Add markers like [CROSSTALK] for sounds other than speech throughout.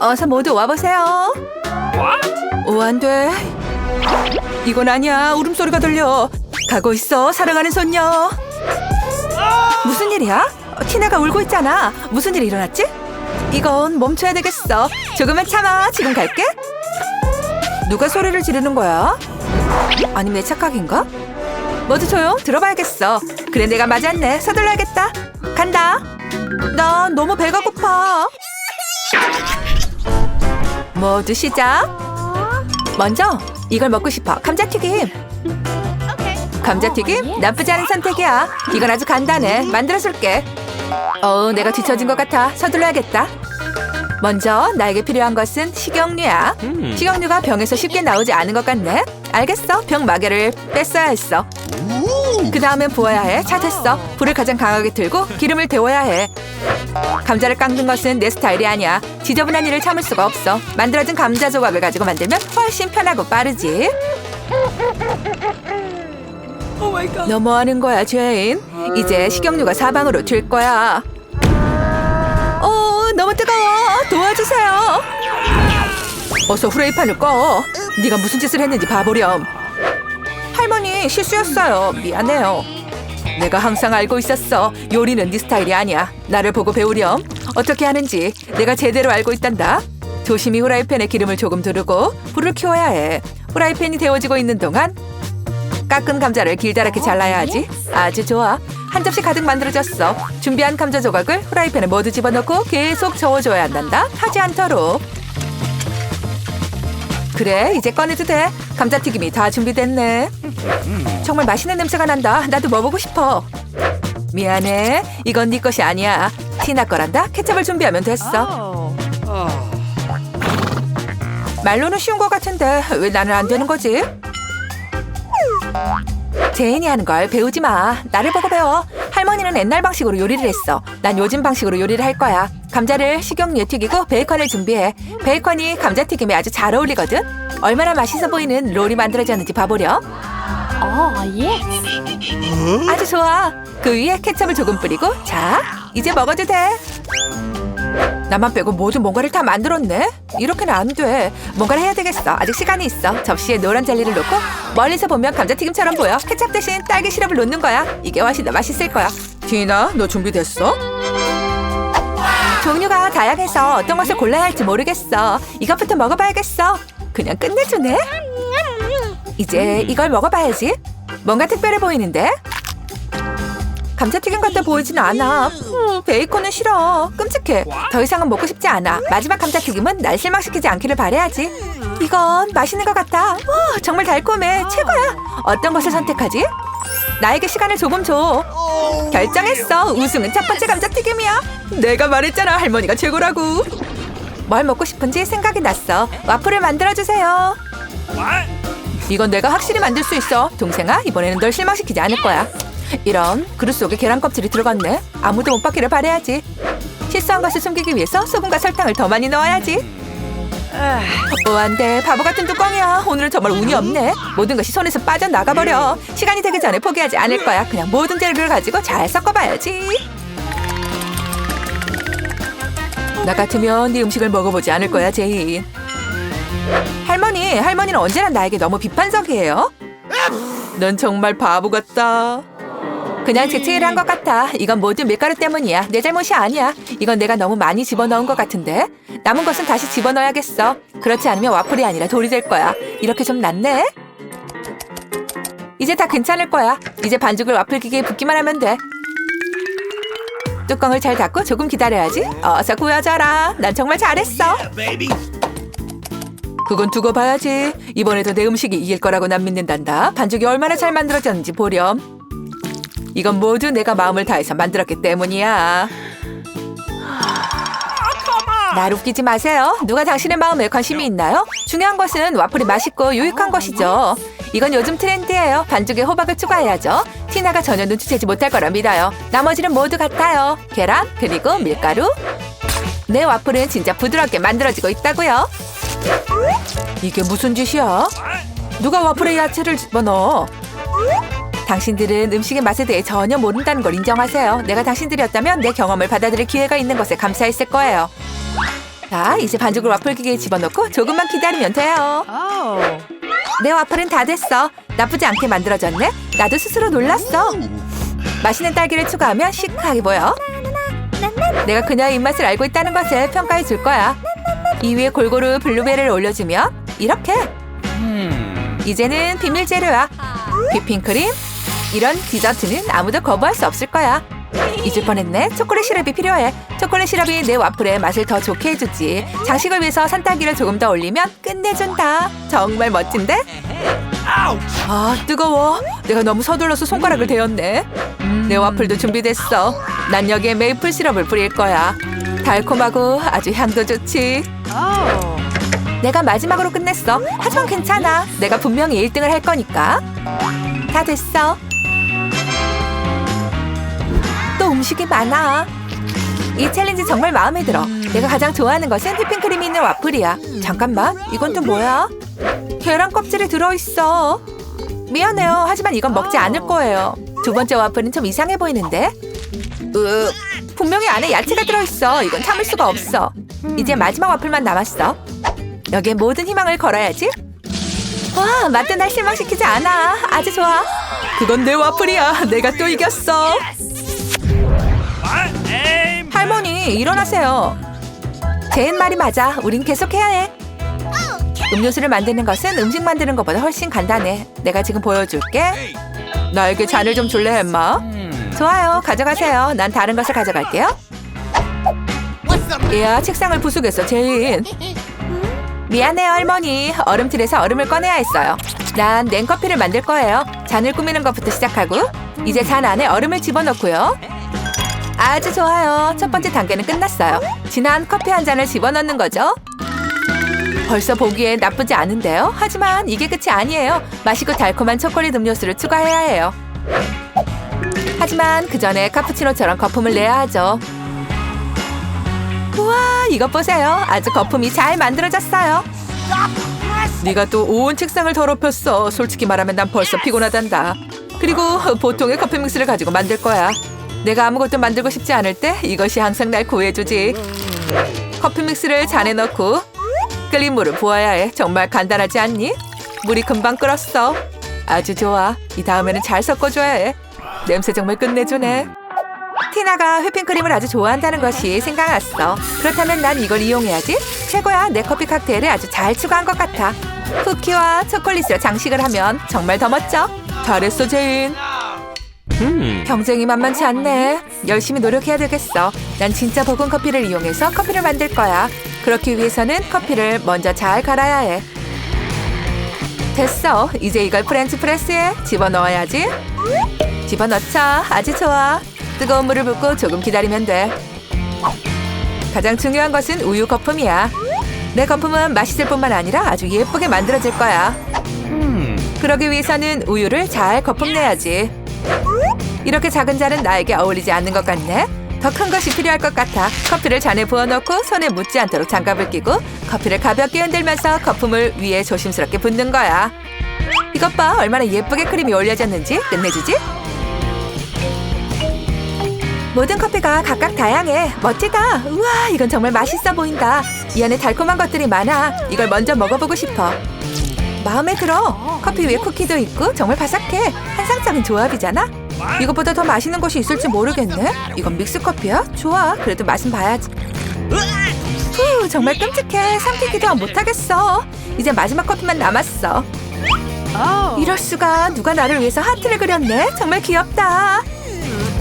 어서 모두 와보세요. 오, 안 돼. 이건 아니야. 울음소리가 들려. 가고 있어. 사랑하는 손녀. 무슨 일이야? 어, 티나가 울고 있잖아. 무슨 일이 일어났지? 이건 멈춰야 되겠어. 조금만 참아. 지금 갈게. 누가 소리를 지르는 거야? 아니면 내 착각인가? 모두 조용 들어봐야겠어. 그래 내가 맞았네. 서둘러야겠다. 간다. 나 너무 배가 고파. 모두 시작. 먼저 이걸 먹고 싶어. 감자튀김. 감자튀김 나쁘지 않은 선택이야. 이건 아주 간단해. 만들어줄게. 어, 내가 뒤처진 것 같아. 서둘러야겠다. 먼저 나에게 필요한 것은 식용유야. 식용유가 병에서 쉽게 나오지 않은 것 같네. 알겠어. 병 마개를 뺐어야 했어. 그 다음엔 부어야 해. 차 됐어. 불을 가장 강하게 틀고 기름을 데워야 해. 감자를 깎는 것은 내 스타일이 아니야. 지저분한 일을 참을 수가 없어. 만들어진 감자 조각을 가지고 만들면 훨씬 편하고 빠르지. 너 뭐 하는 거야, 제인? 이제 식용유가 사방으로 튈 거야. 어, 너무 뜨거워. 도와주세요. 어서 후레이판을 꺼. 네가 무슨 짓을 했는지 봐보렴. 할머니 실수였어요. 미안해요. 내가 항상 알고 있었어. 요리는 네 스타일이 아니야. 나를 보고 배우렴. 어떻게 하는지 내가 제대로 알고 있단다. 조심히 후라이팬에 기름을 조금 두르고 불을 켜야 해. 후라이팬이 데워지고 있는 동안 깎은 감자를 길다랗게 잘라야 하지. 아주 좋아. 한 접시 가득 만들어졌어. 준비한 감자 조각을 후라이팬에 모두 집어넣고 계속 저어줘야 한단다. 타지 않도록. 그래, 이제 꺼내도 돼. 감자튀김이 다 준비됐네. 정말 맛있는 냄새가 난다. 나도 먹어보고 싶어. 미안해. 이건 네 것이 아니야. 티나 거란다. 케첩을 준비하면 됐어. 말로는 쉬운 것 같은데 왜 나는 안 되는 거지? 제인이 하는 걸 배우지 마. 나를 보고 배워. 할머니는 옛날 방식으로 요리를 했어. 난 요즘 방식으로 요리를 할 거야. 감자를 식용유에 튀기고 베이컨을 준비해. 베이컨이 감자튀김에 아주 잘 어울리거든. 얼마나 맛있어 보이는 롤이 만들어졌는지 봐보렴. Oh, yes. 아주 좋아. 그 위에 케첩을 조금 뿌리고 자, 이제 먹어도 돼. 나만 빼고 모두 뭔가를 다 만들었네. 이렇게는 안 돼. 뭔가를 해야 되겠어. 아직 시간이 있어. 접시에 노란 젤리를 놓고 멀리서 보면 감자튀김처럼 보여. 케첩 대신 딸기 시럽을 놓는 거야. 이게 훨씬 더 맛있을 거야. 디나, 너 준비됐어? 종류가 다양해서 어떤 것을 골라야 할지 모르겠어. 이것부터 먹어봐야겠어. 그냥 끝내주네. 이제 이걸 먹어봐야지. 뭔가 특별해 보이는데? 감자튀김 같아 보이진 않아. 음, 베이컨은 싫어. 끔찍해. 더 이상은 먹고 싶지 않아. 마지막 감자튀김은 날 실망시키지 않기를 바래야지. 이건 맛있는 것 같아. 와, 정말 달콤해. 최고야. 어떤 것을 선택하지? 나에게 시간을 조금 줘. 결정했어. 우승은 첫 번째 감자튀김이야. 내가 말했잖아. 할머니가 최고라고. 뭘 먹고 싶은지 생각이 났어. 와플을 만들어주세요. 이건 내가 확실히 만들 수 있어. 동생아, 이번에는 널 실망시키지 않을 거야. 이런 그릇 속에 계란 껍질이 들어갔네. 아무도 못 받기를 바래야지. 실수한 것을 숨기기 위해서 소금과 설탕을 더 많이 넣어야지. 오, 안 돼. 바보 같은 뚜껑이야. 오늘은 정말 운이 없네. 모든 것이 손에서 빠져나가버려. 시간이 되기 전에 포기하지 않을 거야. 그냥 모든 재료를 가지고 잘 섞어봐야지. 나 같으면 네 음식을 먹어보지 않을 거야, 제인. 할머니, 할머니는 언제나 나에게 너무 비판적이에요. 넌 정말 바보 같다. 그냥 재채기를 한 것 같아. 이건 모두 밀가루 때문이야. 내 잘못이 아니야. 이건 내가 너무 많이 집어넣은 것 같은데. 남은 것은 다시 집어넣어야겠어. 그렇지 않으면 와플이 아니라 돌이 될 거야. 이렇게 좀 낫네. 이제 다 괜찮을 거야. 이제 반죽을 와플 기계에 붓기만 하면 돼. 뚜껑을 잘 닫고 조금 기다려야지. 어서 구워져라. 난 정말 잘했어. 그건 두고 봐야지. 이번에도 내 음식이 이길 거라고 난 믿는단다. 반죽이 얼마나 잘 만들어졌는지 보렴. 이건 모두 내가 마음을 다해서 만들었기 때문이야. 날 웃기지 마세요. 누가 당신의 마음에 관심이 있나요? 중요한 것은 와플이 맛있고 유익한 것이죠. 이건 요즘 트렌드예요. 반죽에 호박을 추가해야죠. 티나가 전혀 눈치채지 못할 거라 믿어요. 나머지는 모두 같아요. 계란 그리고 밀가루. 내 와플은 진짜 부드럽게 만들어지고 있다고요. 이게 무슨 짓이야? 누가 와플에 야채를 집어넣어? 당신들은 음식의 맛에 대해 전혀 모른다는 걸 인정하세요. 내가 당신들이었다면 내 경험을 받아들일 기회가 있는 것에 감사했을 거예요. 자, 이제 반죽을 와플 기계에 집어넣고 조금만 기다리면 돼요. 내 와플은 다 됐어. 나쁘지 않게 만들어졌네. 나도 스스로 놀랐어. 맛있는 딸기를 추가하면 시크하게 보여. 내가 그녀의 입맛을 알고 있다는 것을 평가해 줄 거야. 이 위에 골고루 블루베리를 올려주면 이렇게. 이제는 비밀 재료야. 휘핑크림. 이런 디저트는 아무도 거부할 수 없을 거야. 잊을 뻔했네. 초콜릿 시럽이 필요해. 초콜릿 시럽이 내 와플의 맛을 더 좋게 해주지. 장식을 위해서 산딸기를 조금 더 올리면 끝내준다. 정말 멋진데? 아 뜨거워. 내가 너무 서둘러서 손가락을 대었네. 내 와플도 준비됐어. 난 여기에 메이플 시럽을 뿌릴 거야. 달콤하고 아주 향도 좋지. 내가 마지막으로 끝냈어. 하지만 괜찮아. 내가 분명히 1등을 할 거니까. 다 됐어. 또 음식이 많아. 이 챌린지 정말 마음에 들어. 내가 가장 좋아하는 것은 휘핑 크림이 있는 와플이야. 잠깐만, 이건 또 뭐야? 계란 껍질이 들어있어. 미안해요. 하지만 이건 먹지 않을 거예요. 두 번째 와플은 좀 이상해 보이는데? 으, 분명히 안에 야채가 들어있어. 이건 참을 수가 없어. 이제 마지막 와플만 남았어. 여기에 모든 희망을 걸어야지. 와, 맛도 날 실망시키지 않아. 아주 좋아. 그건 내 와플이야. 내가 또 이겼어. 할머니, 일어나세요. 제인 말이 맞아. 우린 계속해야 해. 음료수를 만드는 것은 음식 만드는 것보다 훨씬 간단해. 내가 지금 보여줄게. 나에게 잔을 좀 줄래, 엠마? 좋아요. 가져가세요. 난 다른 것을 가져갈게요. 이야, 책상을 부수겠어, 제인. 미안해요, 할머니. 얼음틀에서 얼음을 꺼내야 했어요. 난 냉커피를 만들 거예요. 잔을 꾸미는 것부터 시작하고 이제 잔 안에 얼음을 집어넣고요. 아주 좋아요. 첫 번째 단계는 끝났어요. 진한 커피 한 잔을 집어넣는 거죠. 벌써 보기엔 나쁘지 않은데요. 하지만 이게 끝이 아니에요. 맛있고 달콤한 초콜릿 음료수를 추가해야 해요. 하지만 그 전에 카푸치노처럼 거품을 내야 하죠. 우와, 이것 보세요. 아주 거품이 잘 만들어졌어요. 네가 또 온 책상을 더럽혔어. 솔직히 말하면 난 벌써 피곤하단다. 그리고 보통의 커피 믹스를 가지고 만들 거야. 내가 아무것도 만들고 싶지 않을 때 이것이 항상 날 구해주지. 커피 믹스를 잔에 넣고 끓인 물을 부어야 해. 정말 간단하지 않니? 물이 금방 끓었어. 아주 좋아. 이 다음에는 잘 섞어줘야 해. 냄새 정말 끝내주네. 티나가 휘핑크림을 아주 좋아한다는 것이 생각났어. 그렇다면 난 이걸 이용해야지. 최고야. 내 커피 칵테일을 아주 잘 추가한 것 같아. 쿠키와 초콜릿으로 장식을 하면 정말 더 멋져. 잘했어, 제인. 경쟁이 만만치 않네. 열심히 노력해야 되겠어. 난 진짜 볶은 커피를 이용해서 커피를 만들 거야. 그렇기 위해서는 커피를 먼저 잘 갈아야 해. 됐어. 이제 이걸 프렌치 프레스에 집어넣어야지. 집어넣자. 아주 좋아. 뜨거운 물을 붓고 조금 기다리면 돼. 가장 중요한 것은 우유 거품이야. 내 거품은 맛있을 뿐만 아니라 아주 예쁘게 만들어질 거야. 그러기 위해서는 우유를 잘 거품 내야지. 이렇게 작은 잔은 나에게 어울리지 않는 것 같네. 더 큰 것이 필요할 것 같아. 커피를 잔에 부어놓고 손에 묻지 않도록 장갑을 끼고 커피를 가볍게 흔들면서 거품을 위에 조심스럽게 붓는 거야. 이것 봐, 얼마나 예쁘게 크림이 올려졌는지 끝내주지? 모든 커피가 각각 다양해. 멋지다. 우와, 이건 정말 맛있어 보인다. 이 안에 달콤한 것들이 많아. 이걸 먼저 먹어보고 싶어. 마음에 들어. 커피 위에 쿠키도 있고 정말 바삭해. 환상적인 조합이잖아. 이것보다 더 맛있는 것이 있을지 모르겠네. 이건 믹스 커피야? 좋아. 그래도 맛은 봐야지. 후, 정말 끔찍해. 삼키기도 못하겠어. 이제 마지막 커피만 남았어. 이럴 수가 누가 나를 위해서 하트를 그렸네. 정말 귀엽다.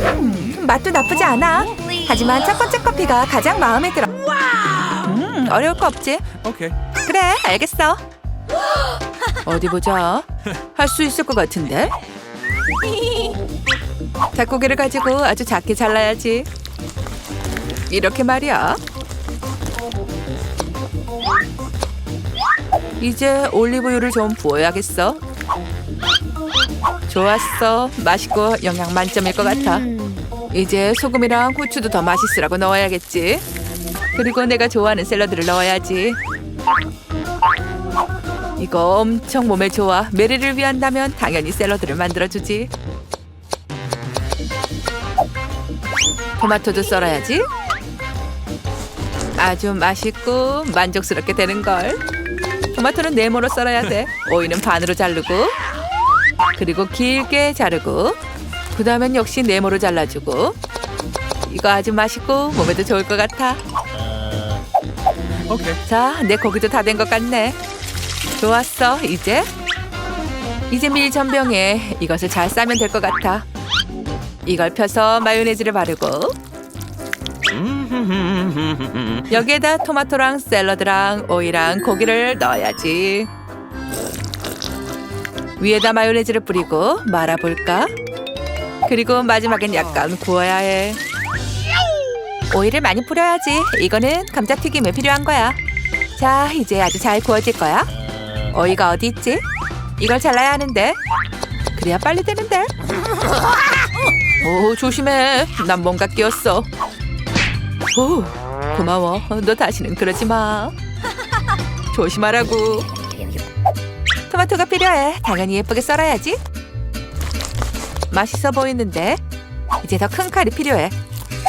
음, 맛도 나쁘지 않아. 하지만 첫 번째 커피가 가장 마음에 들어. 음, 어려울 거 없지. Okay. 그래, 알겠어. 어디 보자. 할 수 있을 것 같은데. 닭고기를 가지고 아주 작게 잘라야지. 이렇게 말이야. 이제 올리브유를 좀 부어야겠어. 좋았어. 맛있고 영양 만점일 것 같아. 이제 소금이랑 후추도 더 맛있으라고 넣어야겠지. 그리고 내가 좋아하는 샐러드를 넣어야지. 이거 엄청 몸에 좋아. 메리를 위한다면 당연히 샐러드를 만들어주지. 토마토도 썰어야지. 아주 맛있고 만족스럽게 되는 걸. 토마토는 네모로 썰어야 돼. 오이는 반으로 자르고 그리고 길게 자르고 그 다음엔 역시 네모로 잘라주고 이거 아주 맛있고 몸에도 좋을 것 같아. Okay. 자, 내 고기도 다 된 것 같네. 좋았어, 이제. 이제 밀 전병에 이것을 잘 싸면 될 것 같아. 이걸 펴서 마요네즈를 바르고 여기에다 토마토랑 샐러드랑 오이랑 고기를 넣어야지. 위에다 마요네즈를 뿌리고 말아볼까? 그리고 마지막엔 약간 구워야 해. 오이를 많이 뿌려야지. 이거는 감자튀김에 필요한 거야. 자, 이제 아주 잘 구워질 거야. 오이가 어디 있지? 이걸 잘라야 하는데. 그래야 빨리 되는데. 오, 조심해. 난 뭔가 끼었어. 오, 고마워. 너 다시는 그러지 마. 조심하라고. 토마토가 필요해. 당연히 예쁘게 썰어야지. 맛있어 보이는데. 이제 더 큰 칼이 필요해.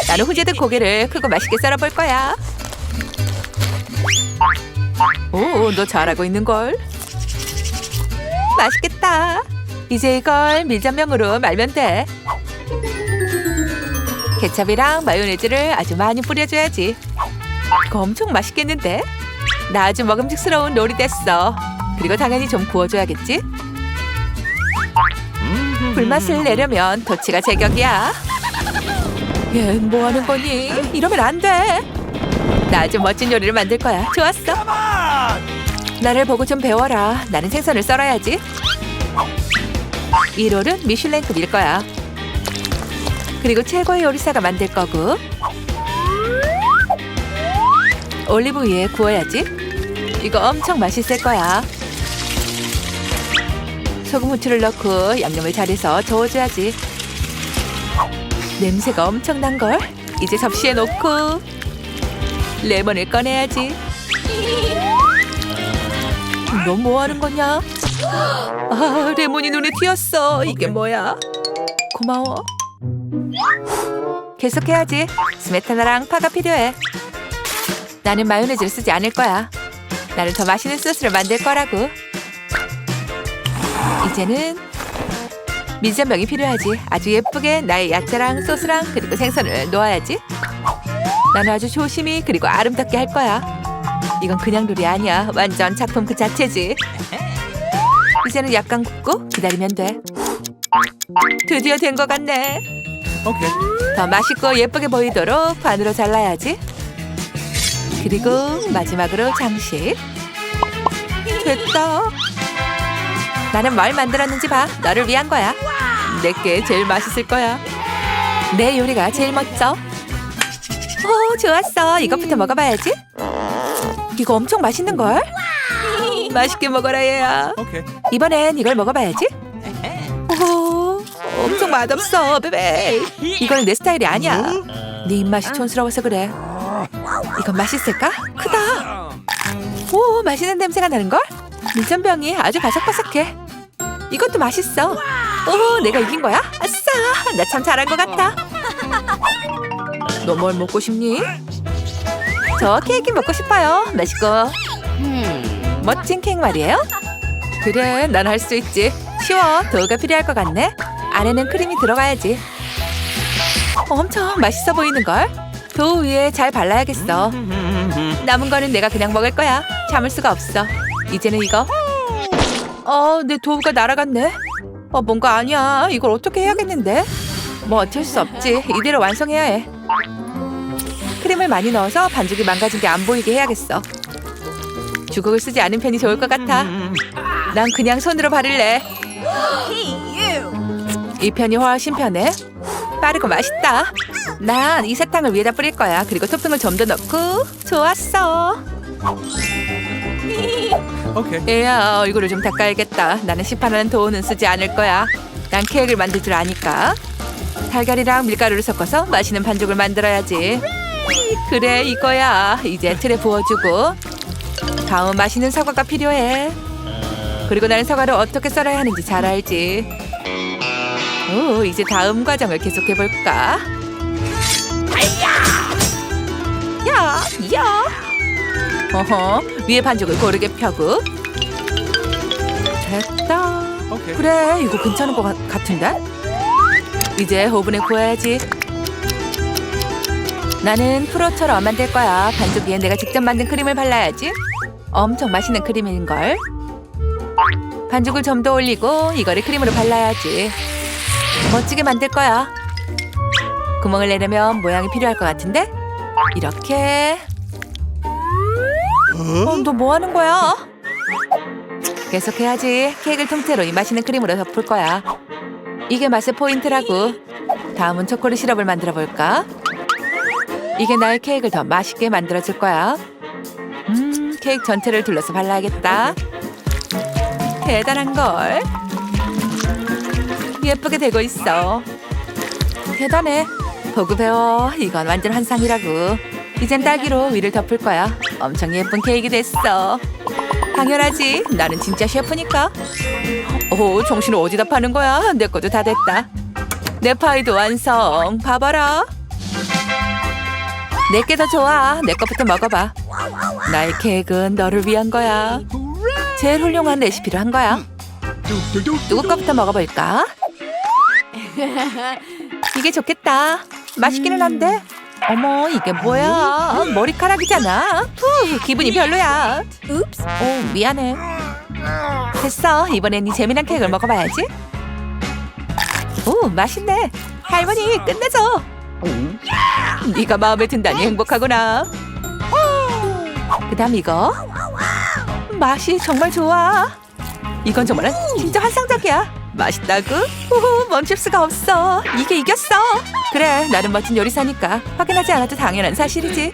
나는 후제든 고기를 크고 맛있게 썰어볼 거야. 오, 너 잘하고 있는 걸. 맛있겠다. 이제 이걸 밀전명으로 말면 돼. 케첩이랑 마요네즈를 아주 많이 뿌려줘야지. 이거 엄청 맛있겠는데? 나 아주 먹음직스러운 롤이 됐어. 그리고 당연히 좀 구워줘야겠지? 불맛을 내려면 도치가 제격이야. 얜 뭐하는 거니? 이러면 안 돼. 나 아주 멋진 요리를 만들 거야. 좋았어. 나를 보고 좀 배워라. 나는 생선을 썰어야지. 이 롤은 미슐랭급일 거야. 그리고 최고의 요리사가 만들 거고. 올리브 위에 구워야지. 이거 엄청 맛있을 거야. 소금 후추를 넣고 양념을 잘해서 저어줘야지. 냄새가 엄청난 걸. 이제 접시에 놓고 레몬을 꺼내야지. 너뭐 하는 거냐? 아, 레몬이 눈에 튀었어. 이게 뭐야? 고마워. 계속해야지. 스메타나랑 파가 필요해. 나는 마요네즈를 쓰지 않을 거야. 나는 더 맛있는 소스를 만들 거라고. 이제는 밀전병이 필요하지. 아주 예쁘게 나의 야채랑 소스랑 그리고 생선을 놓아야지. 나는 아주 조심히 그리고 아름답게 할 거야. 이건 그냥 룰이 아니야. 완전 작품 그 자체지. 이제는 약간 굽고 기다리면 돼. 드디어 된 것 같네. Okay. 더 맛있고 예쁘게 보이도록 반으로 잘라야지. 그리고 마지막으로 장식. 됐다. 나는 뭘 만들었는지 봐. 너를 위한 거야. 내게 제일 맛있을 거야. 내 요리가 제일 멋져. 오, 좋았어. 이것부터 먹어봐야지. 이거 엄청 맛있는 걸. 맛있게 먹어라 얘야. 이번엔 이걸 먹어봐야지. 오, 엄청 맛없어, 베베. 이건 내 스타일이 아니야. 네 입맛이 촌스러워서 그래. 이건 맛있을까? 크다. 오, 맛있는 냄새가 나는 걸? 밀전병이 아주 바삭바삭해. 이것도 맛있어. 오, 내가 이긴 거야? 아싸, 나 참 잘한 것 같아. 너 뭘 먹고 싶니? 저 케이크 먹고 싶어요. 맛있고 멋진 케이크 말이에요. 그래, 난 할 수 있지. 쉬워. 도우가 필요할 것 같네. 안에는 크림이 들어가야지. 엄청 맛있어 보이는 걸. 도우 위에 잘 발라야겠어. 남은 거는 내가 그냥 먹을 거야. 참을 수가 없어. 이제는 이거. 어, 내 도우가 날아갔네. 어, 뭔가 아니야. 이걸 어떻게 해야겠는데? 뭐 어쩔 수 없지. 이대로 완성해야 해. 크림을 많이 넣어서 반죽이 망가진 게 안 보이게 해야겠어. 주걱을 쓰지 않은 편이 좋을 것 같아. 난 그냥 손으로 바를래. 이 편이 훨씬 편해. 빠르고 맛있다. 난 이 사탕을 위에다 뿌릴 거야. 그리고 토핑을 좀 더 넣고. 좋았어. Okay. 얘야 얼굴을 좀 닦아야겠다. 나는 시판하는 도우는 쓰지 않을 거야. 난 케이크를 만들 줄 아니까. 달걀이랑 밀가루를 섞어서 맛있는 반죽을 만들어야지. 그래 이거야. 이제 틀에 부어주고. 다음 맛있는 사과가 필요해. 그리고 나는 사과를 어떻게 썰어야 하는지 잘 알지. 오, 이제 다음 과정을 계속해 볼까? 야, 야, 어허, 위에 반죽을 고르게 펴고. 됐다. 오케이. 그래, 이거 괜찮은 것 같- 같은데? 이제 오븐에 구워야지. 나는 프로처럼 만들 거야. 반죽 위에 내가 직접 만든 크림을 발라야지. 엄청 맛있는 크림인걸. 반죽을 좀 더 올리고 이거를 크림으로 발라야지. 멋지게 만들 거야. 구멍을 내려면 모양이 필요할 것 같은데? 이렇게. 어, 너 뭐 하는 거야? 계속해야지. 케이크를 통째로 이 맛있는 크림으로 덮을 거야. 이게 맛의 포인트라고. 다음은 초콜릿 시럽을 만들어 볼까? 이게 나의 케이크를 더 맛있게 만들어 줄 거야. 음, 케이크 전체를 둘러서 발라야겠다. 대단한 걸. 예쁘게 되고 있어. 대단해. 보고 배워. 이건 완전 환상이라고. 이젠 딸기로 위를 덮을 거야. 엄청 예쁜 케이크 됐어. 당연하지. 나는 진짜 셰프니까. 오, 정신을 어디다 파는 거야? 내 것도 다 됐다. 내 파이도 완성. 봐봐라. 내게 더 좋아. 내 것부터 먹어봐. 나의 케이크는 너를 위한 거야. 제일 훌륭한 레시피로 한 거야. 누구 거부터 먹어볼까? [LAUGHS] 이게 좋겠다. 맛있기는 한데. 어머, 이게 뭐야? 머리카락이잖아. 푸, 기분이 별로야. 읍스. 오, 미안해. 됐어. 이번엔 이 재미난 케이크를 먹어봐야지. 오, 맛있네. 할머니, 끝내줘. 네가 마음에 든다니 행복하구나. 그다음 이거. 맛이 정말 좋아. 이건 정말 진짜 환상적이야. 맛있다고? 우후, 멈출 수가 없어. 이게 이겼어. 그래, 나는 멋진 요리사니까 확인하지 않아도 당연한 사실이지.